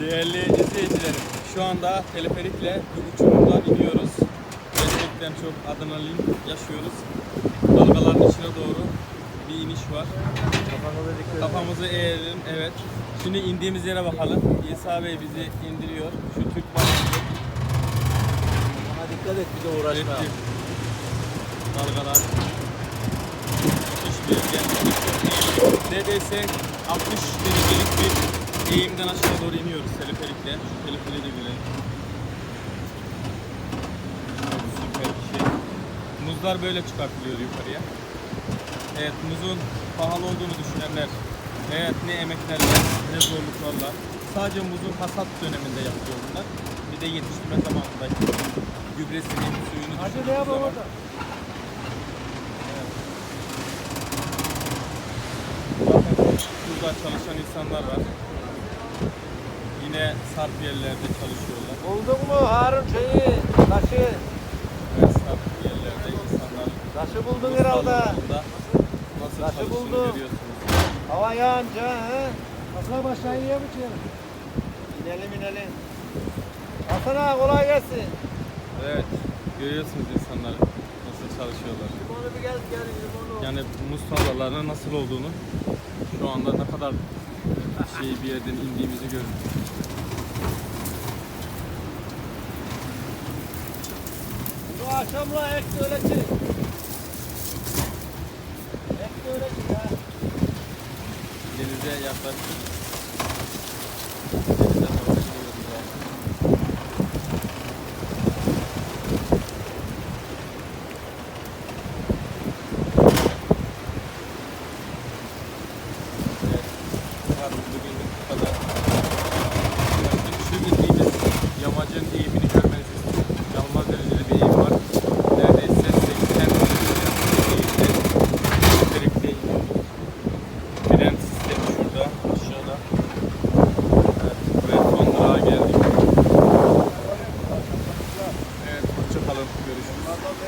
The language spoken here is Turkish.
Değerli izleyicilerim, şu anda teleferikle uçurumdan iniyoruz. Gerçekten çok adrenalin yaşıyoruz. Dalgaların içine doğru bir iniş var. Kafamızı eğerelim, evet. Şimdi indiğimiz yere bakalım. İsa Bey bizi indiriyor. Şu Türk bayrağını Ama dikkat et bir de uğraşma. Ürettim. Dalgalar. Müthiş bir gelmiş. Neredeyse 60 derecelik bir eğimden aşağı doğru iniyoruz teleferikle. Şu teleferiği de görelim. Süper bir şey. Muzlar böyle çıkartılıyor yukarıya. Evet muzun pahalı olduğunu düşünenler evet ne emekler var ne zorluklarla sadece muzun hasat döneminde yapılıyor bunlar. Bir de yetiştirme zamanında gübresini, suyunu yapalım zaman- orada? Burada çalışan insanlar var. Yine sarp yerlerde çalışıyorlar. Buldun mu Harun şeyi, taşı? Evet, sarp yerlerde insanlar Taşı buldun bu herhalde. nasıl Taşı görüyorsunuz. Hava yağınca he. Aslan aşağı iniyor mu içeri? İnelim inelim. Hasan ağa kolay gelsin. Evet, görüyorsunuz insanları nasıl çalışıyorlar. Limonu bir gel gel limonu. Yani muz tarlalarının nasıl olduğunu şu anda ne kadar şey bir yerden indiğimizi görün. Bu akşamla ek çek. Ek çek ha. Denize yaklaştık.